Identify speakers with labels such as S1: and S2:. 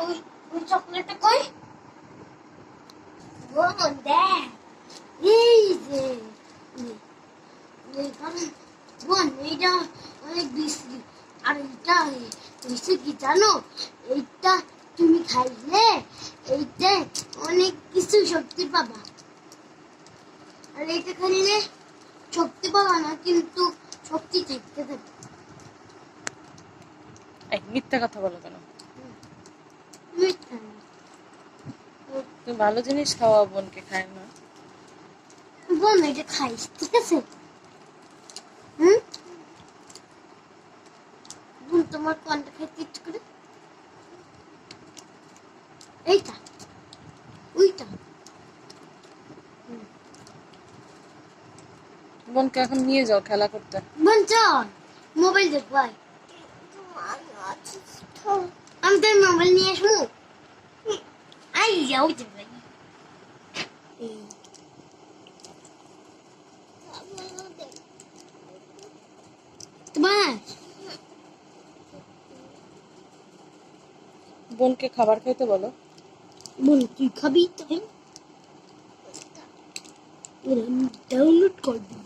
S1: ওই ওই চকলেটটা কই? বোন, দেখ, এই যে বোন, এইটা অনেক বিশ্রী আর এইটা হয়েছে কি জানো? এইটা তুমি খাইলে এইটা অনেক কিছু শক্তি পাবা। আর এইটা খাইলে শক্তি পাবা না, কিন্তু শক্তি থাকতে থাকবে
S2: মিথ্যা কথা বলো কেন। তুমি ভালো জিনিস খাওয়া বোনকে খায় না।
S1: বোন এটা খাইস ঠিক আছে? হুম? বোন তোমার কোনটা খাইতে ইচ্ছে করে। এইটা ওইটা।
S2: বোনকে এখন নিয়ে যাও খেলা করতে।
S1: বোন চল মোবাইল আয়। আমি তোর মোবাইল নিয়ে আসব? আই যাও যাবে তোমার?
S2: বোনকে খাবার খাইতে বলো।
S1: বোন তুই খাবি তাই ডাউনলোড করবি